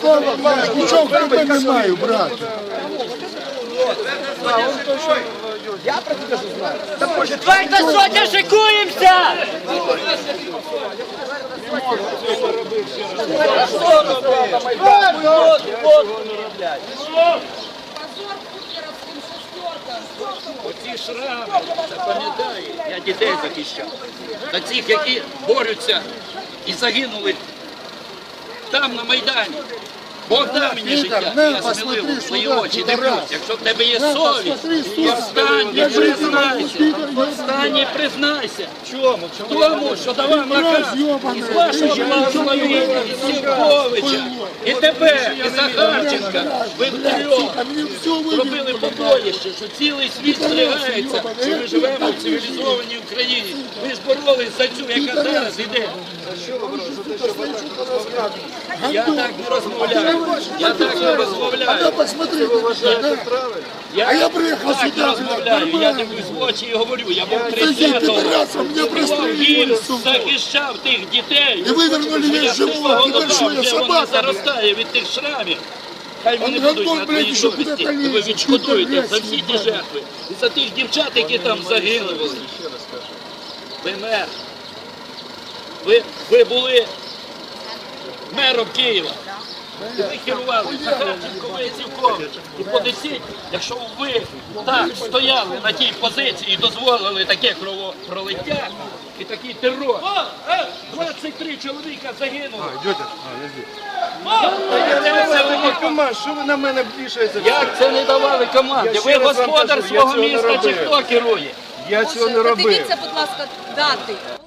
Слава Богу, нічого в тебе не маю, брат. Четверта сотня, шикуємося! Оці шрами, запам'ятаю, я дітей захищав. Та цих, які борються і загинули там, на Майдані. Бог дав мені життя, я сміливо в свої очі дивлюсь. Якщо в тебе є совість, то встань і признайся. Встань і признайся. Чому? Тому, що давав наказ із вашого благословення, із Сівковича, і тебе, і Захарченка, ви втрьох зробили побоїще, що цілий світ стригається, що ми живемо в цивілізованій Україні. Ви ж боролись за цю, яка зараз іде. Я так не розмовляю. Я так не розмовляю. посмотри, да. Я А я приїхав сюди, блядь, розмовляю. Я дивлюсь в очі і говорю. Я був Та я 30-го. підарасом, мене прострелили, Він захищав тих дітей. І вивернули я що, я де воно собака, заростає від тих шрамів. Хай вони будуть на твоїй совісті. Ви відшкодуєте за всі ті жертви. І за тих дівчат, які там загинули. Ви мер. Ви, ви були мером Києва. І ви керували Захарченко, ви Цівкович. І подесіть, якщо ви так стояли на тій позиції і дозволили таке кровопролиття і такий терор. 23 чоловіка загинули. команд, що ви на мене вішаєте? Як це не давали команди? Я Ви раз вам господар кажу, я свого цього не міста чи робив. хто керує? Я цього не робив. Подивіться, будь ласка, дати.